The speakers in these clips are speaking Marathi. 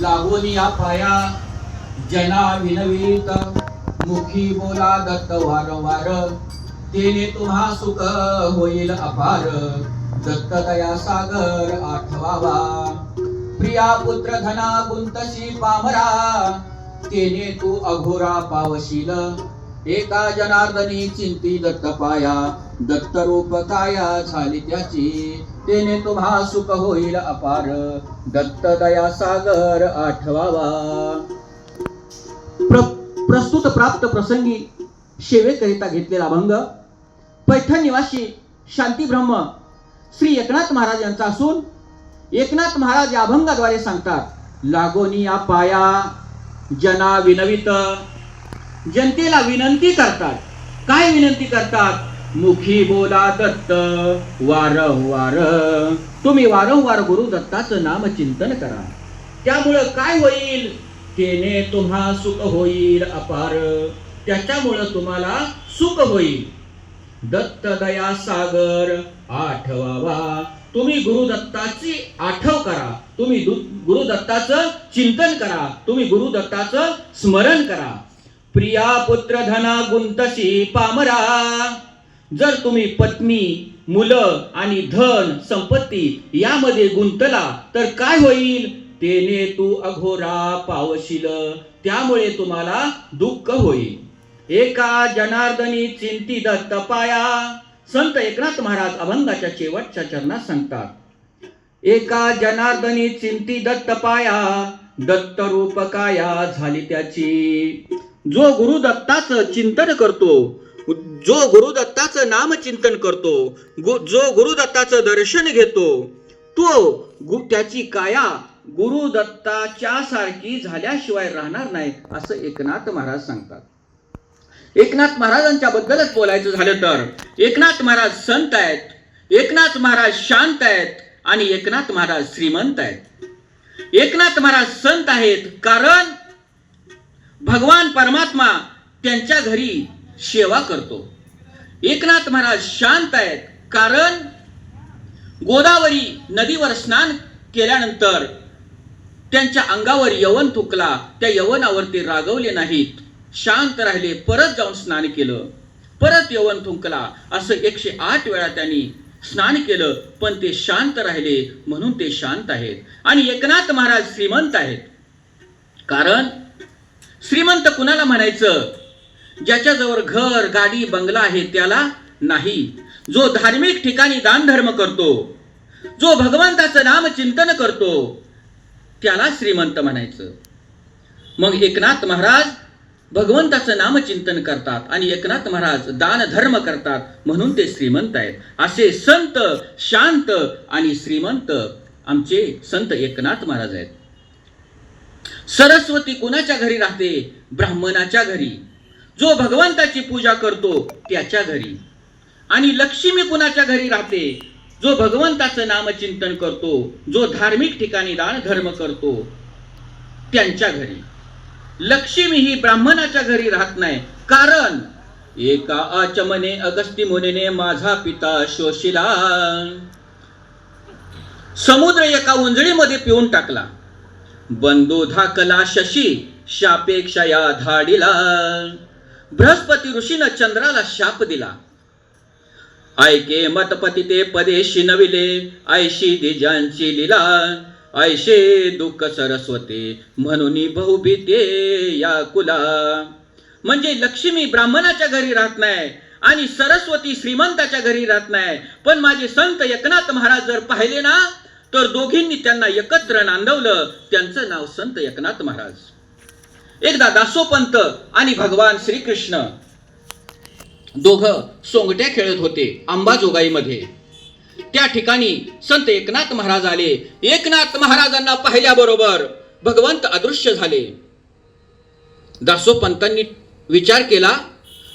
लागून या पाया. जना विनवीत मुखी बोला दत्त वारंवार. तेने तुम्हा सुख होईल अपार. दत्त दया सागर आठवावा. प्रिया पुत्र धना गुंतशी पामरा. तेने तू अघोरा पावशील. एका जनार्दनी चिंती दत्त पाया. दत्त रूप काया झाली त्याची. तेने तुम्हा सुख होईल अपार. दत्त दया सागर आठवावा. प्र प्रस्तुत प्राप्त प्रसंगी सेवेकरिता घेतलेला अभंग पैठण निवासी शांती ब्रह्म श्री एकनाथ महाराज यांचा असून एकनाथ महाराज या अभंगाद्वारे सांगतात लागोनी या पाया जना विनवित जनतेला विनंती करतात. काय विनंती करतात? मुखी बोला दत्त. वारंवार तुम्ही वारंवार गुरु दत्ताचं नाम चिंतन करा. त्यामुळं काय होईल? तेने तुम्हा सुख होईल अपार. त्याच्यामुळं तुम्हाला सुख होईल. दत्त दया सागर आठवावा. तुम्ही गुरुदत्ताची आठव करा. तुम्ही गुरुदत्ताचं चिंतन करा. तुम्ही गुरुदत्ताचं स्मरण करा. प्रिया पुत्र धना गुंतशी पामरा. जर तुम्ही पत्नी मुलं आणि धन संपत्ती यामध्ये गुंतला तर काय होईल? तेने तू अघोरा पावशील. त्यामुळे तुम्हाला दुःख होईल. एका जनार्दनी चिंती तपाया. पाया संत एकनाथ महाराज अभंगाच्या शेवटच्या चरणात सांगतात एका जनार्दनी चिंती दत्तपाया पाया दत्त काया झाली त्याची. जो गुरुदत्ताचं चिंतन करतो जो गुरुदत्ताचं नामचिंतन करतो गु- जो गुरुदत्ताचं दर्शन घेतो तो गु- त्याची काया गुरुदत्ताच्या सारखी झाल्याशिवाय राहणार नाही असं एकनाथ महाराज सांगतात. एकनाथ महाराजांच्या बद्दलच बोलायचं झालं तर एकनाथ महाराज संत आहेत एकनाथ महाराज शांत आहेत आणि एकनाथ महाराज श्रीमंत आहेत. एकनाथ महाराज संत आहेत कारण भगवान परमात्मा त्यांच्या घरी सेवा करतो. एकनाथ महाराज शांत आहेत कारण गोदावरी नदीवर स्नान केल्यानंतर त्यांच्या अंगावर यवन थुकला. त्या यवनावर ते रागवले नाहीत. शांत राहिले परत जाऊन स्नान केलं. परत यवन थुंकला. असं एकशे आठ वेळा त्यांनी स्नान केलं पण ते शांत राहिले म्हणून ते शांत आहेत. आणि एकनाथ महाराज श्रीमंत आहेत. कारण श्रीमंत कुणाला म्हणायचं? ज्याच्याजवळ घर गाडी बंगला आहे त्याला नाही. जो धार्मिक ठिकाणी दानधर्म करतो जो भगवंताचं नाम चिंतन करतो त्याला श्रीमंत म्हणायचं. मग एकनाथ महाराज भगवंताचं नामचिंतन करतात आणि एकनाथ महाराज दान धर्म करतात म्हणून ते श्रीमंत आहेत. असे संत शांत आणि श्रीमंत आमचे संत एकनाथ महाराज आहेत. सरस्वती कुणाच्या घरी राहते? ब्राह्मणाच्या घरी. जो भगवंताची पूजा करतो त्याच्या घरी. आणि लक्ष्मी कुणाच्या घरी राहते? जो भगवंताचं नामचिंतन करतो जो धार्मिक ठिकाणी दान धर्म करतो त्यांच्या घरी. लक्ष्मी ही ब्राह्मणाच्या घरी राहत नाही. कारण एका आचमने अगस्ती मुनीने माझा पिता शोषिला. समुद्र एका उंजळीमध्ये पिऊन टाकला. बंधू धाकला शशी शापेक्षा या धाडीला. बृहस्पती ऋषीनं चंद्राला शाप दिला. ऐके मतपती ते पदे नविले ऐशी दिजांची लिला. ऐशे दुःख सरस्वते म्हणून बहुभीते या कुला. म्हणजे लक्ष्मी ब्राह्मणाच्या घरी राहत नाही आणि सरस्वती श्रीमंताच्या घरी राहत नाही. पण माझे संत एकनाथ महाराज जर पाहिले ना तर दोघींनी त्यांना एकत्र नांदवलं. त्यांचं नाव संत एकनाथ महाराज. एकदा दासोपंत आणि भगवान श्रीकृष्ण दोघ सोंगट्या खेळत होते अंबाजोगाईमध्ये. त्या ठिकाणी संत एकनाथ महाराज आले. एकनाथ महाराजांना पाहिल्याबरोबर भगवंत अदृश्य झाले. दासोपंतांनी विचार केला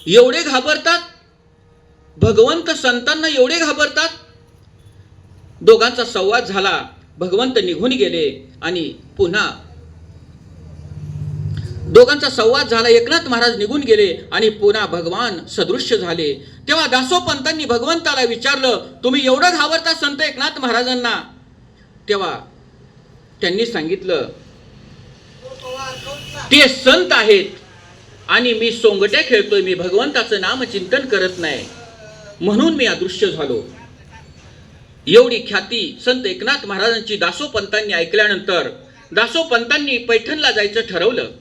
एवढे घाबरतात? भगवंत संतांना एवढे घाबरतात? दोघांचा संवाद झाला. भगवंत निघून गेले आणि पुन्हा दोघांचा संवाद झाला. एकनाथ महाराज निघून गेले आणि पुन्हा भगवान सदृश्य झाले. तेव्हा दासोपंतांनी भगवंताला विचारलं तुम्ही एवढं घाबरता संत एकनाथ महाराजांना? तेव्हा त्यांनी सांगितलं ते संत आहेत आणि मी सोंगट्या खेळतोय. मी भगवंताचं नाम चिंतन करत नाही. म्हणून मी अदृश्य झालो. एवढी ख्याती संत एकनाथ महाराजांची दासोपंतांनी ऐकल्यानंतर दासोपंतांनी पैठणला जायचं ठरवलं.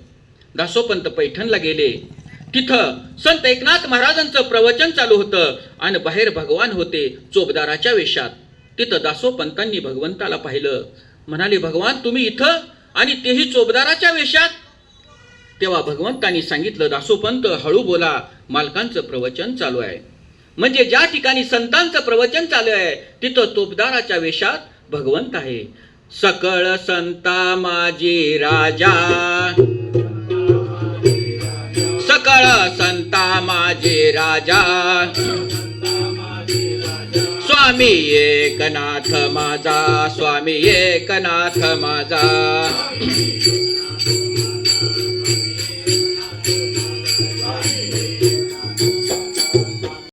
दासोपंत पैठणला गेले. तिथं संत एकनाथ महाराजांचं प्रवचन चालू होतं आणि बाहेर भगवान होते चोपदाराच्या वेशात. तिथं दासोपंतांनी भगवंताला पाहिलं. म्हणाले भगवान तुम्ही इथं? आणि तेही चोपदाराच्या वेशात? तेव्हा भगवंतांनी सांगितलं दासोपंत हळू बोला मालकांचं प्रवचन चालू आहे. म्हणजे ज्या ठिकाणी संतांचं प्रवचन चालू आहे तिथं तोपदाराच्या वेशात भगवंत आहे. सकळ संता माझी राजा. सकळ संता माझे राजा. स्वामी एकनाथ माझा. स्वामी एकनाथ माझा.